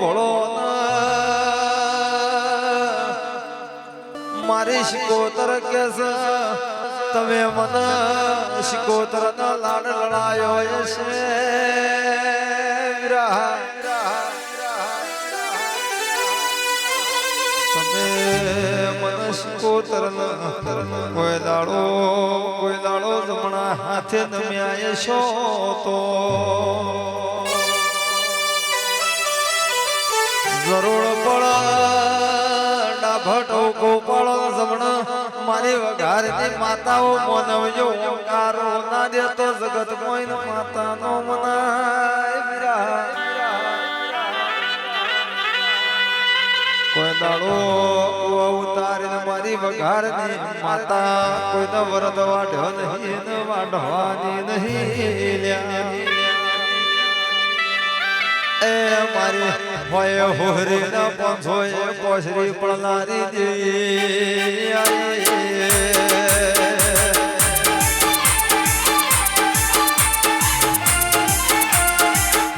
ભોળો મારી શિકોતર કે તમે મને શિકોતર ના લાડ લડાયો છે. તમે મને શિકોતર કોઈ દાડો કોઈ દાડો જમણા હાથે નમ્યા છો તો જરૂર પડ ડાભટો ગોપાળ જમણ મારી વઘારની માતાઓ મનવજો ઓંકારો. ના દેતો જગત મોઈન માતાનો મનાય વિરા કોઈ દાડો અવતારીને મારી વઘારની માતા કોઈને વરદ વાઢ્યો નહીં વાઢવાની નહીં લ્યા. એ મારી હોય હોરી ન એ પોસરી પડનારી દેવી.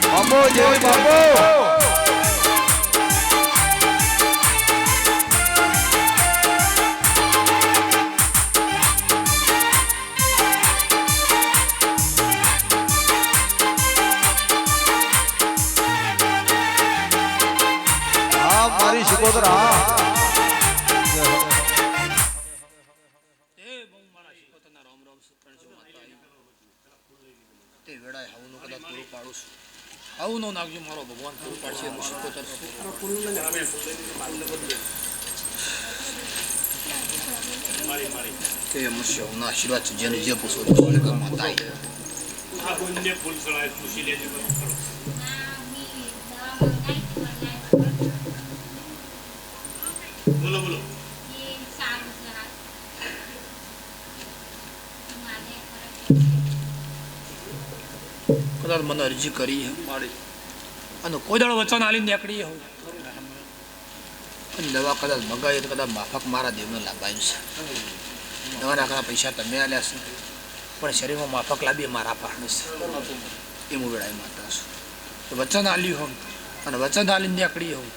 બાબો જય બાબો હા તે વેળાએ હવનું કદાચ પૂરું પાડું છું હવનો નાખજો મારો ભગવાન પૂરું પાડશે આશીર્વાદ છે જેને જે પૂછો લેજે કદાચ મને અરજી કરી અને કોઈ દાડો વચન આલી નીકળી હોઉં અને દવા કદાચ મગાવી તો કદાચ માફક મારા દેવને લાભાયું છે. દવા નાખવાના પૈસા તમે આલ્યા છે. પણ શરીરમાં માફક લાવી મારા પાસે છે. એ હું વેળાએ માતા છું. વચન આલ્યું હોઉં અને વચન આલી નીકળી હોઉં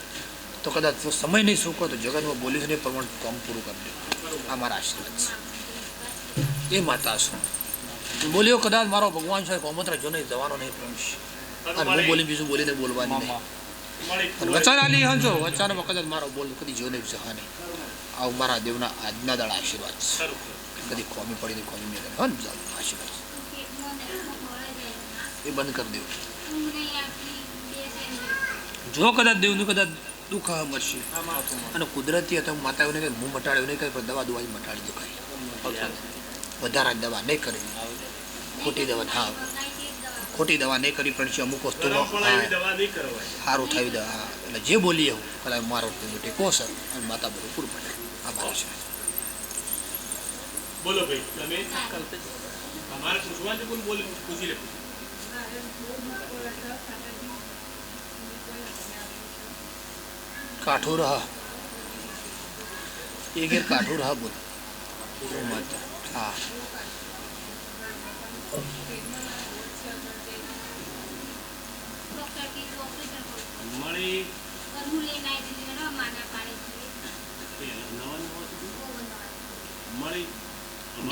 તો કદાચ તું સમય નહીં સૂકો તો જગતમાં બોલીશ નહીં પ્રમાણે કામ પૂરું કરી દઉં આ મારા આશીર્વાદ છે. એ માતા છું. બોલ્યો કદાચ મારો ભગવાન છે કોમત્ર જો નહીં જવાનો નહીં પ્રવેશ અને હું બોલી બીજું બોલીને બોલવાની નહીં. વચન આલી હંજો વચન કદાચ મારો બોલ કદી જો નહીં જવા નહીં. આવું મારા દેવના આજના દાડા આશીર્વાદ છે. કદી ખોમી પડી નહીં ખોમી મેળે હન આશીર્વાદ એ બંધ કરી દેવું જો કદાચ દેવનું કદાચ દુઃખ મળશે અને કુદરતી હતા માતાઓને કંઈ હું મટાડ્યો નહીં કંઈ દવા દુવા મટાડી દો કાંઈ વધારા દવા નહીં કરી. ખોટી દવા હા. ખોટી દવા નહીં કરી પડશે અમુક વસ્તુ સારું થયું દવા હા. એટલે જે બોલીએ હું પેલા મારો મોટે કહો સર અને માતા બધું પૂરું પડે. આ મારો છે. બોલો ભાઈ તમે? અમારે પૂછવા છે કોણ બોલે પૂછી લે. કાઠું રહા. એ ઘેર કાઠું રહા બોલ. માતા હા. મળી.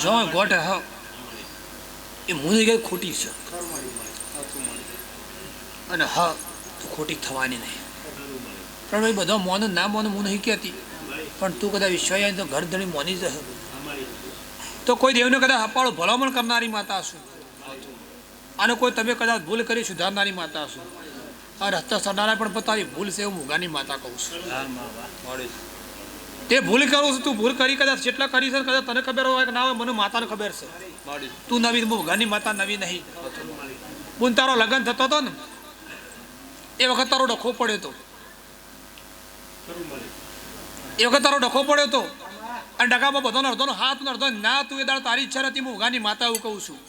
જો ગોટ હા. એ મુની ગઈ ખોટી છે. અને હા, તો ખોટી થવાની નહીં. પણ ભાઈ બધા મોન, ના મોન હું નહીં કહેતી. પણ તું કદાચ વિશ્વાસ તો ઘર ધણી મોની જ. તો કોઈ દેવને કદાચ હપાળો ભલામણ કરનારી માતા છું. અને કોઈ તમે કદાચ ભૂલ કરી સુધારનારી માતા હશો આ રસ્તા સડાના પણ પોતાની ભૂલ છે હું મુગાની માતા કહું છું. તે ભૂલ કરું છું તું ભૂલ કરી કદાચ જેટલા કરી છે કદાચ તને ખબર હોય કે ના હોય મને માતાને ખબર છે. તું નવી મુગાની માતા નવી નહીં. હું તારો લગ્ન થતો હતો ને એ વખત તારો ડખો પડ્યો હતો એ વખત તારો ડખો પડ્યો હતો અને ડખામાં બધો અડધોનો હાથ ને અડધો ના તું એ દાડો તારી ઈચ્છા નથી હું ઉગાની માતા એવું કહું છું.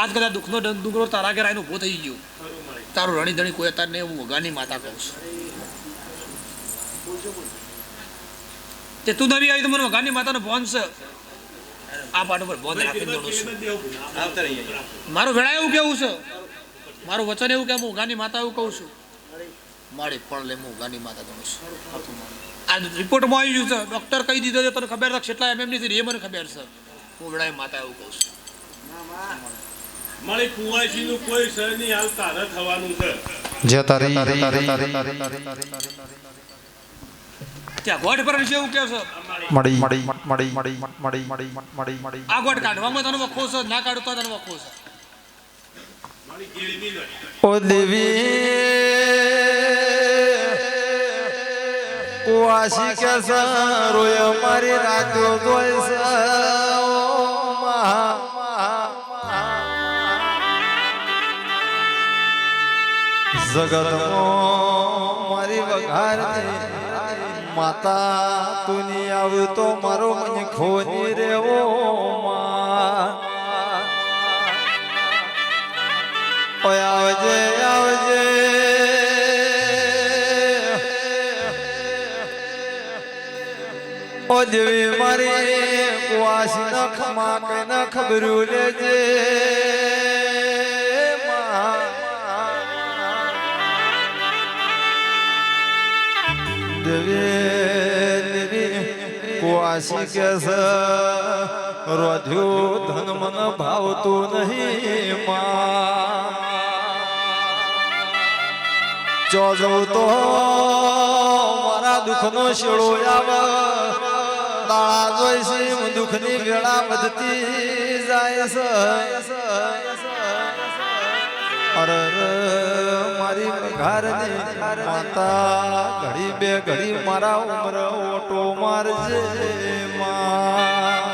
આજ કદાચ દુઃખનો ડુંગરો તારા ઘેર આવીને ઊભો થઈ ગયો. તારું રણી ધણી કોઈ અત્યારે હું વગાની માતા કહું છું. તે તું નવી આવી તો મને વગાની માતાનો ભોન છે. આ પાઠ ઉપર ભોન રાખી દોડું છું. મારું વેળા એવું કેવું છે? મારું વચન એવું કે હું ગાની માતા એવું કહું છું? મારી પણ લે હું ગાની માતા ગણું છું. આ રિપોર્ટમાં આવી ગયું છે. ડૉક્ટર કહી દીધો છે તને ખબર છે કેટલા એમ નથી એ મને ખબર છે. હું વેળાએ માતા એવું કહું છું. મારી કુંવાસીનું કોઈ સર નહીં હાલ તારે થવાનું છે જતા રહી ત્યાં ગોઠ પર છે એવું કહે છે મળી મડી મડી મડી મડી મળી મડી મડી આ ગોઠ કાઢવામાં તને વખો છે ના કાઢો તને વખો છે ઓ દેવી કુવાસી કે સારો મારી રાતો જોઈ જગત મારી વઘાર માતા તુની આવતો મારો મને ખોની રેવો આવજે આવજે. ઓ મારી કુવાસી નખ માક નખ બ્રુલેજે દેવી કુવાસી કે રોધ્યું ધન મન ભાવતું નહીં માં. જો જવું તો મારા દુઃખનો શેળો આવે, દાળા જોઈશી દુઃખની વેળા વધતી જાય છે. અરે મારી ઘરની માતા ઘડી બે ઘડી મારા ઉમર ઓટો મારજે માં.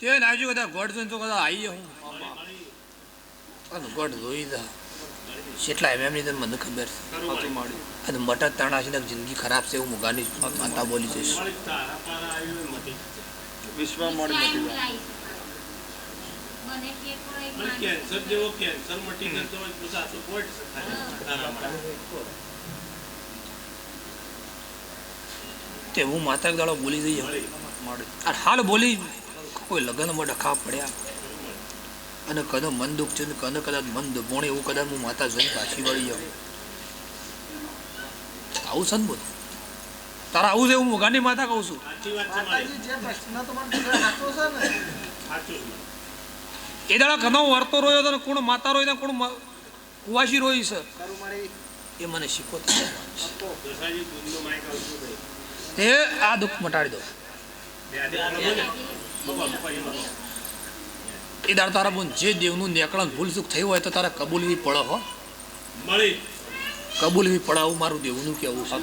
તે નાજુ કદા ગોઠ જોઈને તો કદા આવી હું. જોઈ દા કેટલા એમ એમની મને ખબર છે. અને મટર તાણા છે જિંદગી ખરાબ છે એવું મુગાની માતા બોલી જઈશ. આવ્યું મટી મારી. કેન્સર જેવો કેન્સર મટી જતો હોય તો સાચો પોઈન્ટ તે હું માતા દાડો બોલી જઈએ અને હાલ બોલી. કોઈ લગ્નમાં ડખા પડ્યા? અને કદો મન દુઃખ છે ને કદો કદાચ મન દુભોણે એવું કદાચ હું માતા જોઈને પાછી વળી જાઉં. આવું છે ને બોલ તારા આવું છે હું મોગાની માથા કહું છું. એ દાડા ઘણો વર્તો રહ્યો હતો કોણ માતા રોય કોણ કુવાસી રોય છે. એ મને શીખો એ આ દુઃખ મટાડી દો. એ દાડ તારા બોન જે દેવનું નેકળણ ભૂલ સુખ થયું હોય તો તારે કબૂલવી પડે હો. મળી. કબૂલવી પડે આવું મારું દેવનું કેવું છે?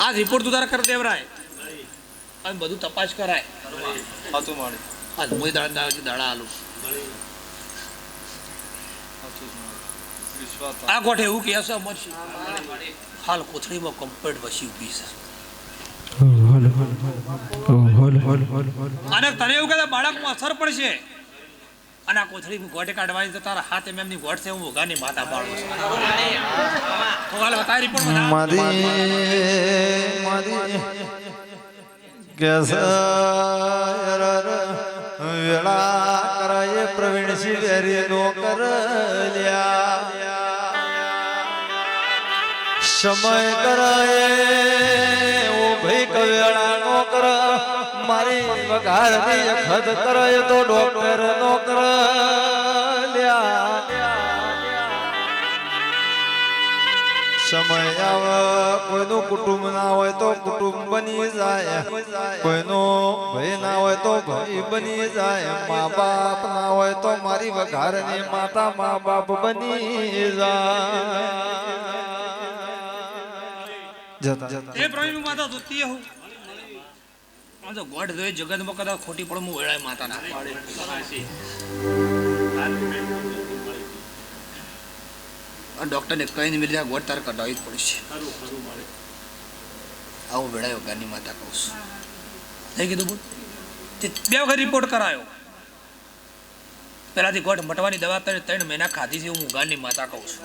આ રિપોર્ટ તું તારા કર દેવરાય. અને બધું તપાસ કરાય. આ મોય દાડા દાડા દાડા આલું. આ ગોઠે એવું કે છે અમરસિંહ હાલ કોથળીમાં કમ્પ્લેટ વસી ઊભી છે. અને તને એવું કહેતા બાળકમાં અસર પડશે. અને આ કોથળી ગોટે કાઢવાની તો તારા હાથ એમ એમની ગોઠ છે હું ઉગાની માતા પાડું છું તો હાલ બતાવી રિપોર્ટ બતાવ. મારી કેસર વેળા કરાય પ્રવીણ શિવેરી નો કરલ્યા સમય કરાય ઓ ભઈ કવેળા કર, મારી વઘારની ખત કરાય તો ડોક્ટર નો કર. સમય આવે, કોઈનું કુટુંબ ના હોય તો કુટુંબ બની જાય. કોઈનો ભય ના હોય તો ભાઈ બની જાય. મા બાપ ના હોય તો મારી વઘારની માતા મા બાપ બની જાય. જતા જતા એ પ્રવીણ માતા જોતી હું. આ તો ગોઠ જોઈ જગતમાં કદાચ ખોટી પણ હું વેળાય માતા ના પાડે સાચી. સાચી મેં કીધું, મળી. આ ડોક્ટરને કહીને મિલી આ ગોઠ તારે કઢાવી જ પડશે. આવું વેળાય ગાની માતા કહું છું. થઈ કીધું બોલ. તે બે વખત રિપોર્ટ કરાયો. પેલાથી ગોઠ મટવાની દવા તને ત્રણ મહિના ખાધી છે હું મુગાની માતા કહું છું.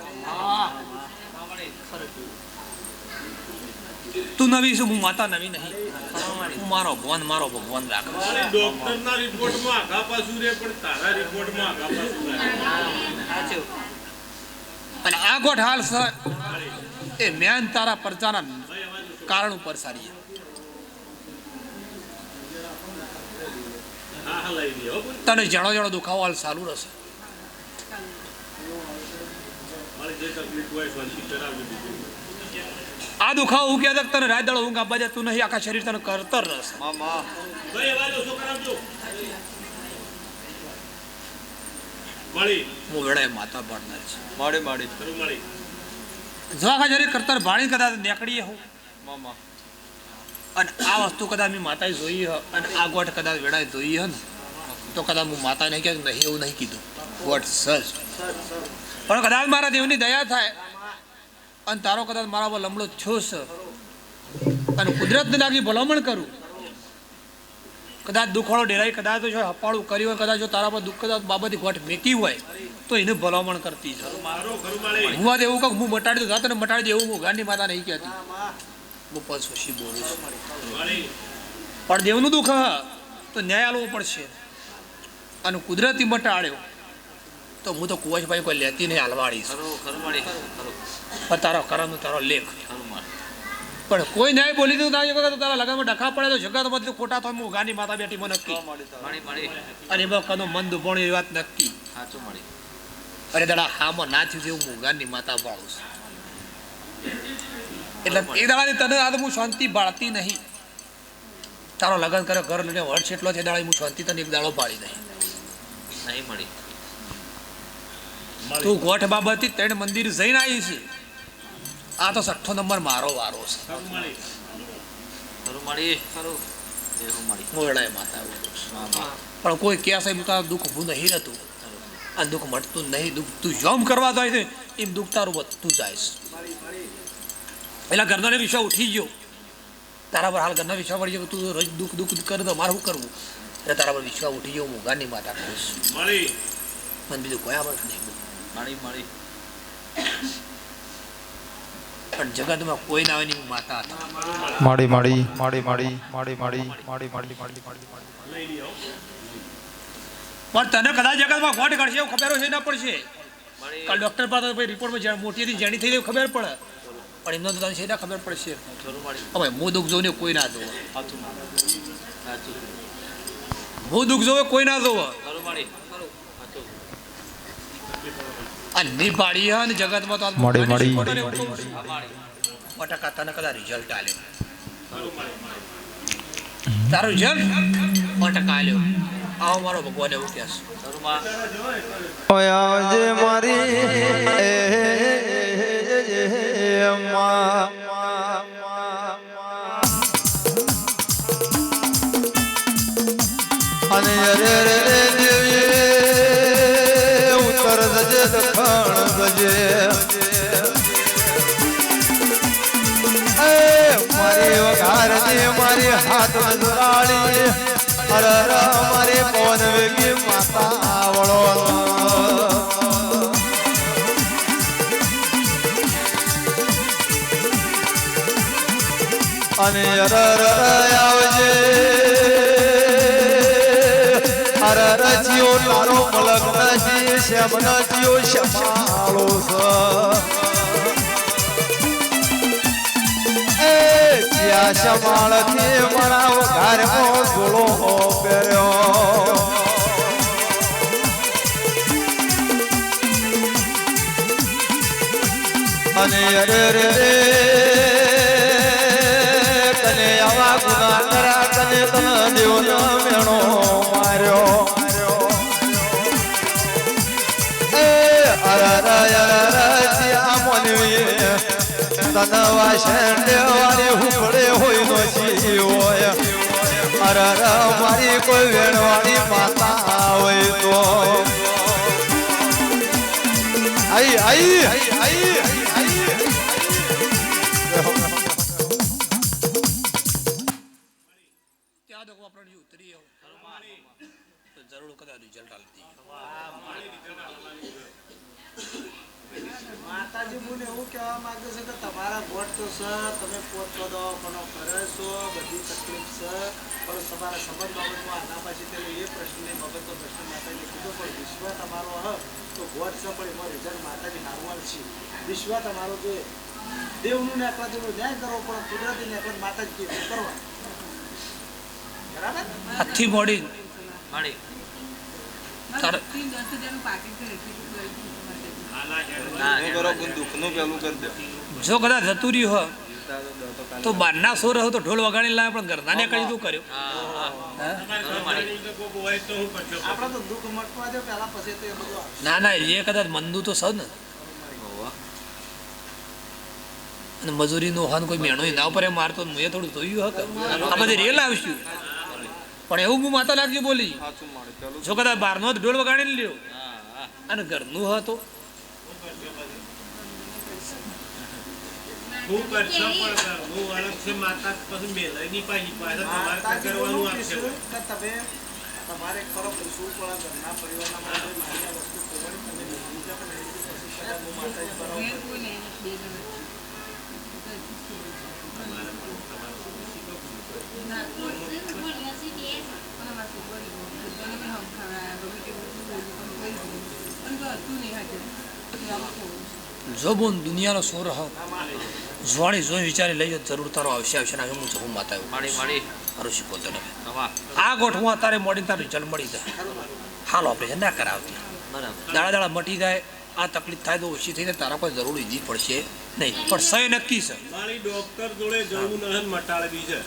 તું નવી છું હું માતા નવી નહીં. હું મારો ભગવાન મારો ભગવાન રાખે ડોક્ટર ના રિપોર્ટમાં આખા પાછું રે પણ તારા રિપોર્ટમાં આખા પાછું અને આ ગોઠ હાલ સર એ મેન તારા પરચાના કારણ ઉપર સારી તને જણો જણો દુખાવો હાલ સારું રહેશે. જે તકલીફ હોય આ દુખાવો હું કહેતા તને રાત દાડો ઊંઘ આપવા તું નહીં આખા શરીર તને કરતર મળી. હું વેળાએ માતા પાડનાર છે. માડે માડે જો આખા શરીર કરતર ભાણી કદાચ નીકળીએ હું. મામા. અને આ વસ્તુ કદાચ મેં માતાએ જોઈ અને આ ગોઠ કદાચ વેળાએ જોઈ ને તો કદાચ હું માતા નહીં કહેતો નહીં એવું નહીં કીધું. વોટ સજ. પણ કદાચ મારા દેવની દયા થાય. અને તારો કદાચ મારા પર લમડો થયો છે અને કુદરતને લાગી ભલામણ કરું. કદાચ દુખાડો ડેરાઈ કદાચ જો હપાળું કર્યું હોય, કદાચ જો તારા પર દુઃખ કદાચ બાબતે ગોઠ મેકી હોય, તો એને ભલામણ કરતી છે હું વાત એવું કહું હું મટાડી દઉં તને મટાડી દઉં હું ગાંધી માતા નહીં કહેતી. ગોપાલ સુશી બોલું છું. પણ દેવનું દુઃખ તો ન્યાય આલવો પડશે. અને કુદરતી મટાડ્યો, તો હું તો કુવાશભાઈ કોઈ લેતી નહીં હાલવાડી પણ તારો કરમનો તારો લેખ પણ કોઈ ન્યાય બોલી દીધું તારી વખત તારા લગામાં ડખા પડે તો જગતમાંથી ખોટા તો હું ગાની માતા બેઠી મને નક્કી. અને એમાં કનો મન દુભણ એ વાત નક્કી. સાચું મળી. અરે દાડા હામાં ના થયું એવું હું ગાની માતા બાળું છું. એટલે એ દાડાની તને આ હું શાંતિ બાળતી નહીં. તારો લગ્ન કરે ઘર લઈને વર્ષ એટલો છે દાડા હું શાંતિ તને એક દાડો બાળી નહીં નહીં મળી. તું ગોઠ બાબતથી ત્રણ મંદિર જઈને આવી છે. આ તો છઠ્ઠો નંબર મારો વારો છે. મળી. મોરડાએ માતા. પણ કોઈ કહે સાહેબ તારું દુઃખ ઊભું નહીં રહેતું. આ દુઃખ મટતું નહીં. દુઃખ તું જોમ કરવા જાય છે એમ દુઃખ તારું વધતું જાય છે. એટલે ઘરનાને વિશ્વા ઉઠી ગયો. તારા પર હાલ ઘરના વિશ્વા પડી ગયો તું રોજ દુઃખ દુઃખ કરે તો મારે શું કરવું? એટલે તારા પર વિશ્વા ઉઠી ગયો હું ગાની માતા કહીશ મળી મને બીજું કોઈ આવડત નહીં. મળી માડી પણ જગતમાં કોઈ ના હોય નહીં હું માતા હતા. માડી માડી. માડી માડી. માડી માડી. માડી માડી માડી માડી પણ તને કદાચ જગતમાં ખોટ કરશે એવું ખબર હશે ના પડશે. કાલ ડૉક્ટર પાસે ભાઈ રિપોર્ટમાં જ્યાં મોટી હતી જેની થઈ એવું ખબર પડે. પણ એમનો તો તને ના ખબર પડશે. હવે હું દુઃખ જોઈને કોઈ ના જોવે. હું દુઃખ જોવે કોઈ ના જોવે. અન્ની પાડી અને જગતમાં તો મળી મળી બટાકા તને કદા રિઝલ્ટ આલ્યો તારું રિઝલ્ટ બટાકા આલ્યો આવો મારો ભગવાન એવું કહેશ મારી ને મારી હાથ નજરાળી અરે મારી પવન વેગી માતા આવળો અને અર આવજે. અર રજીઓ તારો મલક નજી શ્યામ નજીઓ શ્યામાળો મીરા શમાળથી મારા ઘરમો ગુલો પહેર્યો. અને અરે રે તને આવા ગુના કરા તને તને દેવનો મેણો માર્યો. એ અરે માનવા શેઠે વારે ઉપડે હોય. નો જીવોય અરર મારી કોઈ વેણવાળી માતા હોય તો. આઈ આઈ આઈ ત્યાં દો વાપરણી ઉતરી જરૂર કદાચ રિઝલ્ટ આવતી માતાજી મને એવું કહેવા માંગે છે કે તમારા ગોઠ તો છે તમે પોત દવાખાનો કરે છો બધી તકલીફ છે પણ તમારા સંબંધ બાબતમાં આના પછી પેલું એ પ્રશ્નની બાબતનો પ્રશ્ન માતાજી કીધો પણ વિશ્વ તમારો હ તો ગોઠ છે પણ એમાં રિઝલ્ટ માતાજી હારવાર છે વિશ્વ તમારો જે દેવનું નેકળા દેવનું ન્યાય કરવો પણ કુદરતી નેકળા માતાજી કીધું કરવા બરાબર હાથથી મોડી માડી જો કદાચ જતું રહ્યું હોય તો બહારના સોર હોય તો ઢોલ વગાડી લાવે પણ ઘરના ને કઈ શું કર્યો? હા હા હા? તમારે ઘરવાળી તો કોક હોય તો હું? કરશો આપણે તો દુઃખ મટવા દો પહેલા પછી તો એ બધું આવશે. ના ના એ કદાચ મંદુ તો સૌ ને અને મજૂરી નું હોન કોઈ મેણો ના ઉપર મારતો મેં થોડું જોયું હક આ બધી રેલ આવશું. પણ એવું હું માતા લાગજો બોલી જો કદાચ બહારનો જ ઢોલ વગાડી લ્યો. અને ઘરનું હતો હું કરશો પણ હું અલગ છે માતા પછી મેલની પાછી પાછા તમારે કરવાનું આપશે તમે તમારે ખરો પૂછવું પડે ઘરના પરિવારના માટે મારી આ વસ્તુ ખોવાડી તમે લીધી પણ એની પછી કદાચ હું માતાજી બરાબર ઘેર કોઈ નહીં, હતું નહીં હાજર. એ આમાં ખોવાયું. જો બોન દુનિયાનો સોર હ. જોવાણી જોઈ વિચારી લઈ જરૂર તારો આવશે આવશે. ના હું જવું માતા એવું માડી માડી મારું. શીખો તને. આ ગોઠ હું અત્યારે મોડી તારું જલ મળી જાય. હાલ ઓપરેશન ના કરાવતી. બરાબર. દાડા દાડા મટી જાય. આ તકલીફ થાય તો ઓછી થઈ જાય તારા કોઈ જરૂર ઈજી પડશે નહીં. પણ સહી નક્કી છે. મારી ડોક્ટર જોડે જવું નહીં મટાડવી છે.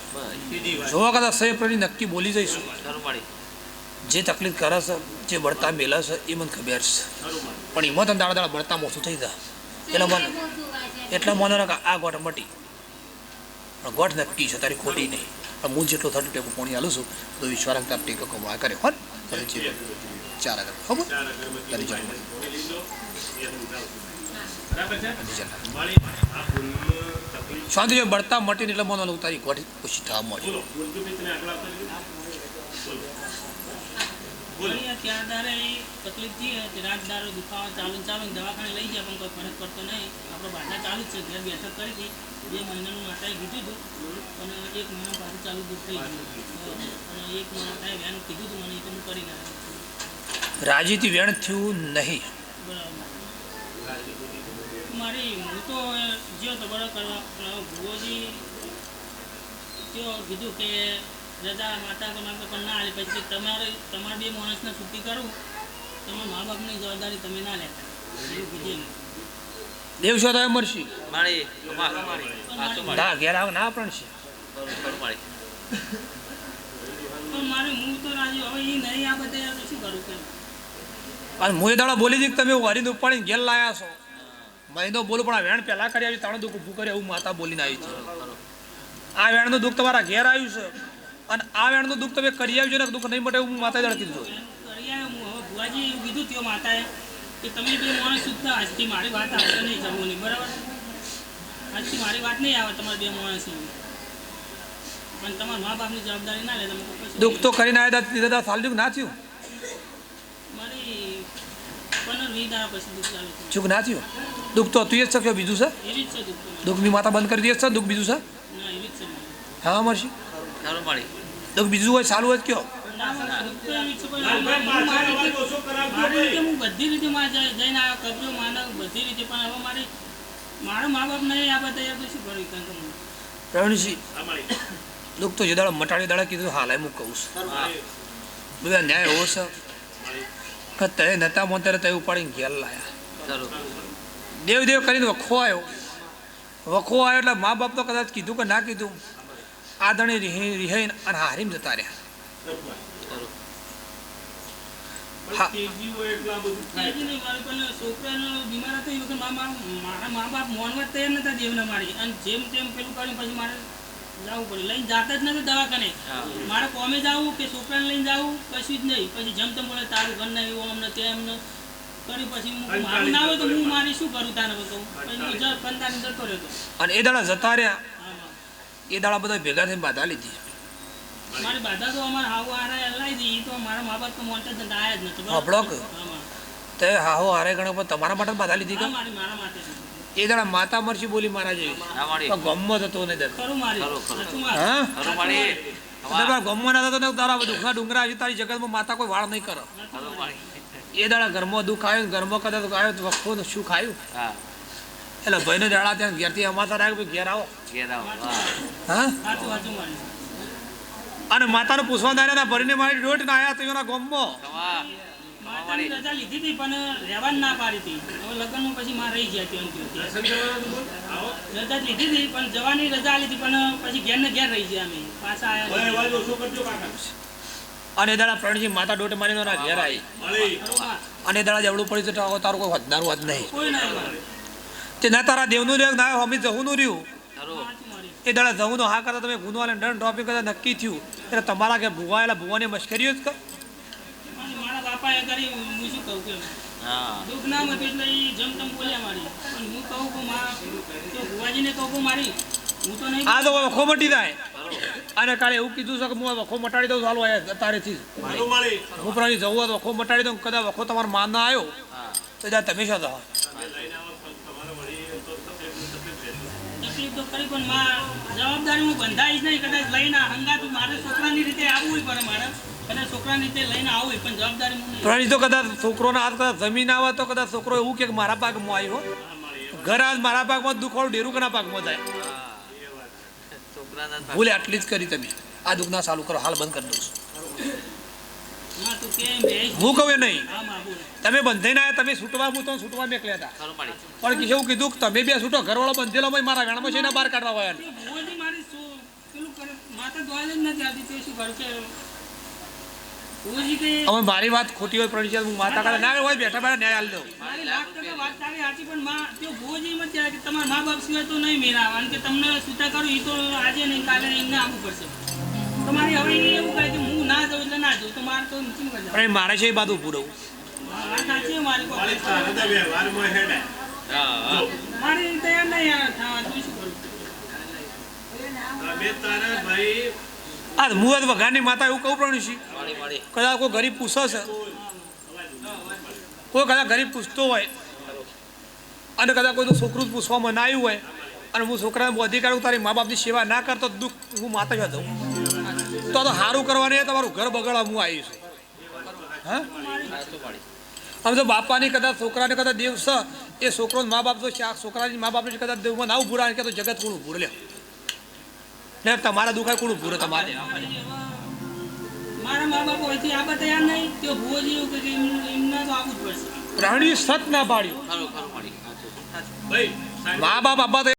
જોવા કદાચ સહી પ્રણી નક્કી બોલી જઈશું. જે તકલીફ કરે છે જે બળતા મેલા છે એ મને ખબર છે. પણ એમાં તને દાડા દાડા બળતા ઓછું થઈ જાય. એટલે મને એટલે મને લાગે આ ગોઠ મટી. પણ ગોઠ નક્કી છે, તારી ખોટી નહીં. પણ હું જેટલો થતું ટેકો પોણી આલું છું, તો વિશ્વાસ તાર ટેકો આ કરે હોન તને જે ચાર આગળ. હો તારી તકલીફ શાંતિ બળતા મટીને એટલે મને તારી ગોઠ ઓછી થવા મળી બોલો ભૂલતું બી તને આગળ આપતા નથી? બોલો અહીંયા ચાર તકલીફ થઈ રાત દારો દુખાવા ચાલુ ચાલુ દવાખાને લઈ જાય પણ કોઈ ફરક પડતો નહીં. આપણે બહારના ચાલુ જ છે ઘેર બેઠક કરી હતી. બે મહિનાનું માતાએ કીધું હતું. અને એક મહિના પાછું ચાલુ દુઃખ થઈ ગયું. અને એક માતાએ વેન કીધું હતું મને એ તો હું કરી નાખ્યું રાજીથી વેણ થયું નહીં. મારી હું તો જ્યો કરવા ભુવોજી કીધું કે રજા માતા કે માતા પણ ના આલી પછી તમારે તમારે બે માણસને છૂટી કરું તમારા મા બાપની જવાબદારી તમે ના લેતા. એવું કીધું દેવ છો મરશી ના ઘેર આવ ના પણ છે. ખરું ખરું માડી પણ મારે હું તો રાજી. હવે એ નહીં આ બધા શું કરું કે અને હું એ બોલી હતી કે તમે વરીને ઉપાડીને ઘેર લાયા છો. મહિનો બોલું પણ આ વેણ પેલા કરી આવી ત્રણ દુઃખ ઊભું કરે એવું માતા બોલીને આવી છે. આ વેણનું દુઃખ તમારા ઘેર આવ્યું છે. અને આ વેણનું દુઃખ તમે કરી આવ્યું છે ને દુઃખ નહીં મટે હું માતા દળ કીધું કરી આવ્યો હું. ભુવાજી એવું કીધું ત્યાં માતાએ કે તમે બે માણસ સુધતા આજથી મારી વાત આવશે નહીં જમવાની બરાબર? આજથી મારી વાત નહીં આવે તમારે બે માણસ પણ તમારા મા બાપની જવાબદારી ના લે તમે દુઃખ તો કરીને આવ્યા હતા દીધા સાલ દુઃખ ના થયું? મારી પંદર વીસ દાડા પછી દુઃખ ચાલુ ચૂક ના થયું? દુઃખ તો તું જ બીજું છે? એવી બીજું છે દુઃખની માતા બંધ કરી દે છે? દુઃખ બીજું છે? એવી જ છે હા મળશે ખરું દુઃખ બીજું હોય સારું હોય તો કયો? તો બધી રીતે જઈ- જઈને આવ્યો કર્યો માનવ બધી રીતે પણ હવે મારી મારા મા બાપ નહીં આ બધા યાર તો શું કર્યું કારણ પ્રવીણસિંહ દુઃખ તો જે મટાડી દાડા કીધું, હાલ હું કહું છું. બધા ન્યાય એવો છે. કે તે નતા મોતરે તે ઉપાડીને ઘેર લાયા. દેવ દેવ કરીને વખો આવ્યો. વખો આવ્યો એટલે મા બાપ તો કદાચ કીધું કે ના કીધું. આદરણી રિહી અને હારીમ જતા રહ્યા. મા મા- મારા મા બાપ મોનવા જ તૈયાર નતા દેવને મારી. અને જેમ તેમ પેલું કર્યું પછી મારે જવું પડ્યું. લઈને જાતા જ નતું દવાખાને. મારે કોમે જવું કે છોકરાને લઈને જવું કશું જ નહીં. પછી જેમ તેમ બોલે તારું ઘર નહીં એવું અમને તેમ ને પછી હું ના હોય તો હું મારી શું કરું તાને બધું? જ કંટાળીને જતો રહ્યો અને એ દાડા જતા રહ્યા. એ દાડા બધા ભેગા થઈને બાધા લીધી મારી બાધા તો અમારા હાવ હારા લાવી દી તો મારા મા બાપ તો મોટા જ આયા જ નતો હા, બ્લોક. તે હાહો હારે ગણો પણ તમારા માટે જ બાધા લીધી કે? મારા માટે એ દાડા માતા મરસી બોલી મારા જેવી. ગમત હતો ને. હા? ગમમાં ના તારા દુઃખા ડુંગરા હજી તારી જગતમાં માતા કોઈ વાળ નહીં કરો. એ દાડા ઘરમાં દુઃખ આવ્યું ને ઘરમાં કદાચ આવ્યો તો વખો શું ખાયું? હા. એટલે ભાઈને દાડા ત્યાં ઘેરથી અમાતા રાખ ભાઈ ઘેર આવો. ઘેર આવો હા. અને માતાને પૂછવા દાડા ભરીને મારી દોઢ ના આવ્યા તો એના ગોમો રજા લીધી હતી પણ રહેવાની ના પાડી હતી. હવે લગ્નમાં પછી માં રહી ગયા ત્યાં ત્યાં. રજા લીધી હતી પણ જવાની રજા આલી હતી પણ પછી ઘેર ને ઘેર રહી ગયા અમે. પાછા ભાઈ, આયા વાજો, શું કરજો કાકા? અને દાડા પ્રણજી માતા દોઢ મારીને ઘેર આવી. અને દાડા જવડું પડ્યું તો તારું- કોઈ વધનારું વાત નહીં. કોઈ ના આવ્યા. તે ના તારા દેવનું રહ્યું ના અમી જહુનું રહ્યું. ખરું સાચું એ દાડા જહુનો હા કરતા તમે ગુનો અને દંડ ડ્રોપિંગ કરતા નક્કી થયું. એટલે તમારા કે ભુવાયેલા ભુવાની મશ્કરીઓ જ કર અને મારા બાપાએ કરી હું શું કહું કે હા. દુઃખ ના હતું એટલે ઈ જેમ તેમ બોલ્યા મારી. પણ હું કહું કે મા તો ભુવાજીને કહું કે મારી હું તો નહીં આ તો વખો મટી જાય. અને કાલે એવું કીધું છે કે હું વખો મટાડી દઉં ચાલુ તારેથી જ. પ્રાણી જવું વખો મટાડી દઉં કદાચ વખો તમારો માન ના આવ્યો તો તમે શું થવા તો કરી પણ માં જવાબદારી હું બંધાઈશ નહીં. કદાચ લઈને હંગાત મારે છોકરાની રીતે આવવું પડે મારે. કદાચ છોકરાની રીતે લઈને આવવું પણ જવાબદારી હું નહીં. તો કદાચ છોકરોના હાથ કદાચ જમીન આવે તો કદાચ છોકરો એવું કે મારા પાકમાં આવ્યો. ઘર આજ મારા પાકમાં દુખવાળું ડેરું કના પાકમાં જાય. છોકરાના ભૂલે આટલી જ કરી તમે. આ દુઃખના ચાલુ કરો હાલ બંધ કરી દઉં છું. માં હું કહું એ નહીં. માં તમે બંધાઈને આવ્યા તમે છૂટવા હું તો છૂટવા મેકલ્યા હતા. પણ એવું કીધું કે તમે બે છૂટો ઘરવાળો બંધેલો હોય મારા વેણમાં છે એને બહાર કાઢવા હોય મારી હવે વાત ખોટી હોય પ્રણિત હું માતા કાઢે ના હોય બેઠા બેઠા ન્યાય આલી દઉં. મારી લાખ ટકા વાત તારી સાચી પણ માં તે ભુવાજી એમ જ કે તમારા મા બાપ સિવાય તો નહીં મેળા કારણ કે તમને સુતા કરો એ તો આજે નહીં કાલે નહીં આવવું પડશે. તમારી હવે એવું કહે કે હું ના જાઉં એટલે ના જાઉં તો મારે તો નથી પણ એ મારે છે એ બાદ ઊભું રહું. મારી તૈયાર નહીં યાર તું શું કરું. અમે તારે ભાઈ આ મુહૂર્ત વઘારની માતા એવું કહું પણ કદાચ કોઈ ગરીબ પૂછે છે કોઈ કદાચ ગરીબ પૂછતો હોય. અને કદાચ કોઈ તો છોકરું જ પૂછવા મનાયું હોય. અને હું છોકરાને અધિકાર તારી મા બાપની સેવા ના કરતો દુઃખ હું માતા જ દઉં તો તો સારું કરવાની તમારું ઘર બગડવા હું આવી છું. હા? આમ તો બાપાની કદાચ છોકરાને કદાચ દેવ છે એ છોકરો મા બાપ તો છોકરાની મા બાપને કદાચ દેવમાં ના ઉભું કે તો જગત કોણ ઉભું લે ને તમારા દુખાય કોણ ઉભું તમારે? પ્રાણી સત ના પાડ્યું. મા બાપ આપવા